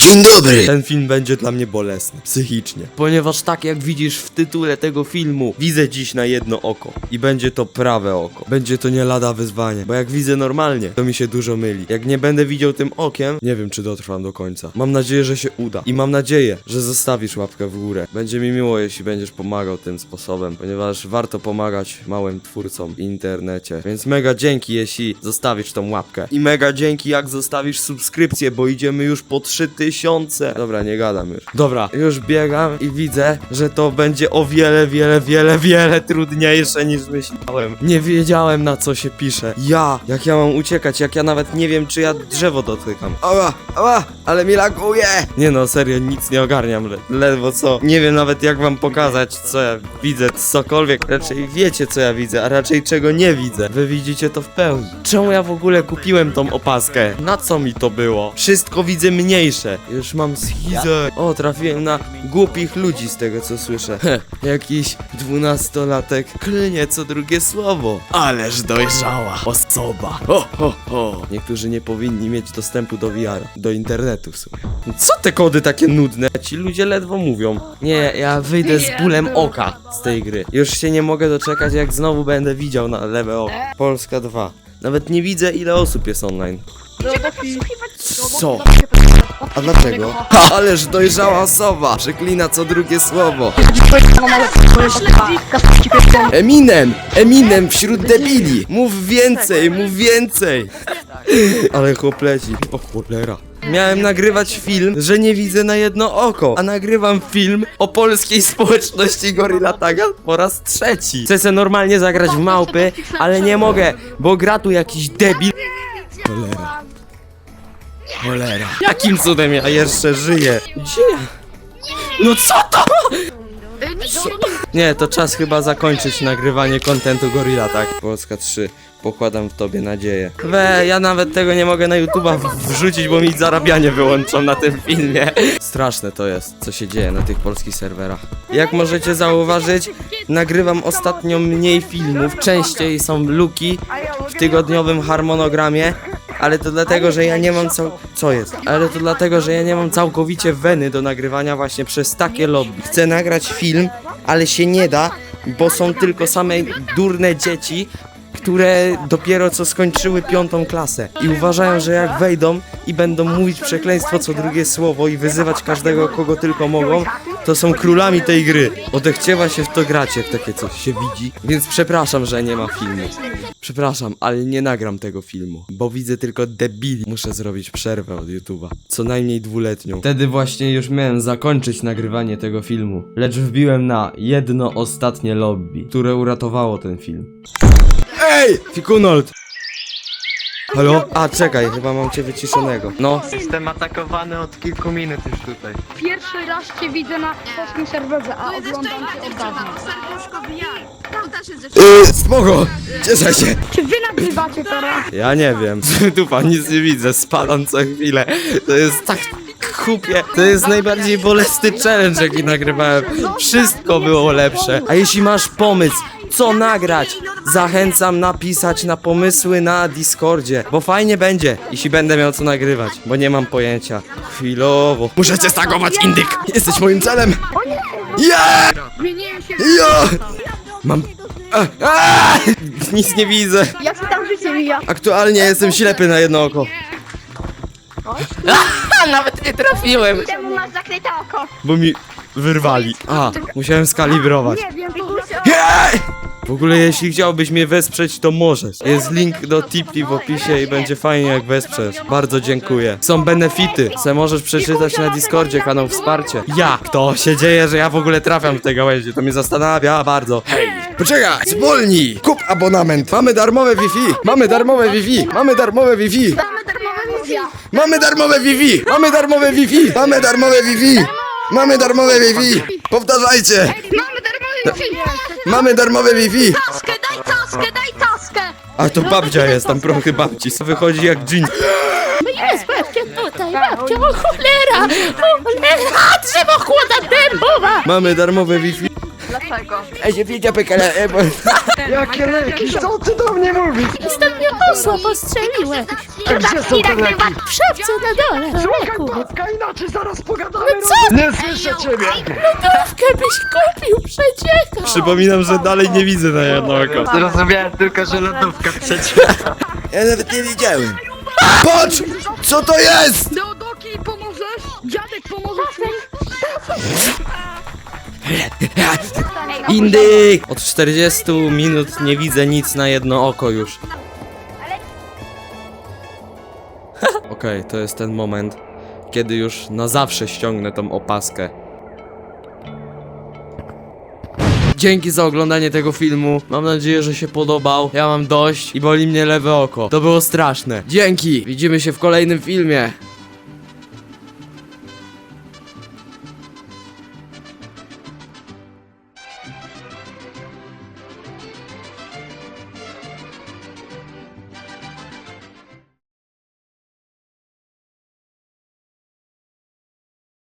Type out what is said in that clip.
Dzień dobry! Ten film będzie dla mnie bolesny, psychicznie. Ponieważ tak jak widzisz w tytule tego filmu, widzę dziś na jedno oko. I będzie to prawe oko. Będzie to nie lada wyzwanie. Bo jak widzę normalnie, to mi się dużo myli. Jak nie będę widział tym okiem, nie wiem czy dotrwam do końca. Mam nadzieję, że się uda. I mam nadzieję, że zostawisz łapkę w górę. Będzie mi miło, jeśli będziesz pomagał tym sposobem, ponieważ warto pomagać małym twórcom w internecie. Więc mega dzięki, jeśli zostawisz tą łapkę. I mega dzięki, jak zostawisz subskrypcję, bo idziemy już po 3000. Dobra, nie gadam już. Dobra, już biegam i widzę, że to będzie o wiele, wiele, wiele, wiele trudniejsze niż myślałem. Nie wiedziałem na co się pisze. Ja, jak ja mam uciekać, jak ja nawet nie wiem, czy ja drzewo dotykam. Ała, ała, ale mi laguje! Nie no, serio, nic nie ogarniam, le ledwo co. Nie wiem nawet jak wam pokazać, co ja widzę, cokolwiek. Raczej wiecie, co ja widzę, a raczej czego nie widzę. Wy widzicie to w pełni. Czemu ja w ogóle kupiłem tą opaskę? Na co mi to było? Wszystko widzę mniejsze. Już mam schizę. O, trafiłem na głupich ludzi z tego, co słyszę. Heh, jakiś dwunastolatek klnie co drugie słowo. Ależ dojrzała osoba. Ho, ho, ho. Niektórzy nie powinni mieć dostępu do VR, do internetu w sumie. Co te kody takie nudne? Ci ludzie ledwo mówią. Nie, ja wyjdę z bólem oka z tej gry. Już się nie mogę doczekać, jak znowu będę widział na lewe oko. Polska 2. Nawet nie widzę, ile osób jest online. Co? A dlaczego? Ależ dojrzała osoba! Przeklina co drugie słowo. Eminem! Eminem wśród debili! Mów więcej, mów więcej! Ale chłop leci. O cholera. Miałem nagrywać film, że nie widzę na jedno oko, a nagrywam film o polskiej społeczności Gorilla Taga po raz trzeci. Chcę se normalnie zagrać w małpy, ale nie mogę, bo gra tu jakiś debil. Cholera. Jakim cudem ja jeszcze żyję? Gdzie? No co to? Nie, to czas chyba zakończyć nagrywanie kontentu Gorilla, tak? Polska 3. Pokładam w tobie nadzieję. We, ja nawet tego nie mogę na YouTube'a wrzucić, bo mi zarabianie wyłączą na tym filmie. Straszne to jest, co się dzieje na tych polskich serwerach. Jak możecie zauważyć, nagrywam ostatnio mniej filmów, częściej są luki w tygodniowym harmonogramie, ale to dlatego, że ja nie mam cał... Co jest? Ale to dlatego, że ja nie mam całkowicie weny do nagrywania właśnie przez takie lobby. Chcę nagrać film, ale się nie da, bo są tylko same durne dzieci, które dopiero co skończyły piątą klasę i uważają, że jak wejdą i będą mówić przekleństwo co drugie słowo i wyzywać każdego, kogo tylko mogą, to są królami tej gry. Odechciewa się w to grać, jak takie coś się widzi. Więc przepraszam, że nie ma filmu. Przepraszam, ale nie nagram tego filmu, bo widzę tylko debili. Muszę zrobić przerwę od YouTube'a. Co najmniej dwuletnią. Wtedy właśnie już miałem zakończyć nagrywanie tego filmu. Lecz wbiłem na jedno ostatnie lobby, które uratowało ten film. Ej! Fikunold! Halo? A, czekaj, chyba mam cię wyciszonego. No. Jestem atakowany od kilku minut już tutaj. Pierwszy raz cię widzę na polskim serwerze, a oglądam cię od dawna. To też jest dziewczyna. Yy, spoko! Cieszę się! Czy wy nagrywacie teraz? Ja nie wiem. Dupa, nic nie widzę, spadam co chwilę. To jest tak kupie. To jest najbardziej bolesny challenge, jaki nagrywałem. Wszystko było lepsze. A jeśli masz pomysł, co nagrać, zachęcam napisać na pomysły na Discordzie, bo fajnie będzie, jeśli będę miał co nagrywać, bo nie mam pojęcia. Chwilowo. Muszę cię stagować, indyk! Jesteś moim celem! Ja! Ja! Mam... A, a! Nic nie widzę. Jak się tam życie mija? Aktualnie jestem ślepy na jedno oko. Nawet nie trafiłem. Czemu masz zakryte oko? Bo mi wyrwali. A, musiałem skalibrować. Nie wiem, Jej! W ogóle jeśli chciałbyś mnie wesprzeć, to możesz. Jest link do Tipli w opisie i będzie fajnie jak wesprzesz. Bardzo dziękuję. Są benefity. Se możesz przeczytać na Discordzie kanał wsparcie. Jak to się dzieje, że ja w ogóle trafiam w te gałęzie? To mnie zastanawia bardzo. Hej! Poczekaj! Zwolnij! Kup abonament! Mamy darmowe Wi-Fi! Mamy darmowe Wi-Fi! Mamy darmowe Wi-Fi! Mamy darmowe wizja. Mamy darmowe Wi-Fi! Mamy darmowe Wi-Fi! Mamy darmowe Wi-Fi! Mamy darmowe Wi-Fi! Powtarzajcie! Mamy darmowe wizja. Mamy darmowe Wi-Fi! Taskę, daj taskę, daj taskę! A to babcia jest, tam prochy babci. Wychodzi jak dżin. Jest, patrzcie tutaj, babcia, o cholera, o cholera, drzewo chłoda dębowa. Mamy darmowe Wi-Fi. Dlaczego? Ej, nie widzę pekele, e, bo... Jakie leki? Co ty do mnie mówisz? Ostatnio osła postrzeliłeś. A gdzie są te leki? W szafce na dole. Słuchaj Leku. Paska, inaczej zaraz pogadamy. No co? Nie słyszę ciebie. Lodówkę byś kupił przecież. Przypominam, że dalej nie widzę na jedno oko. Zrozumiałem tylko, że lodówka przecież. Ja nawet nie widziałem. Patrz! Co to jest? Deodoki, pomożesz? Dziadek, pomożesz mi? Indyk! Od 40 minut nie widzę nic na jedno oko już. Okej, to jest ten moment, kiedy już na zawsze ściągnę tą opaskę. Dzięki za oglądanie tego filmu. Mam nadzieję, że się podobał. Ja mam dość i boli mnie lewe oko. To było straszne. Dzięki! Widzimy się w kolejnym filmie.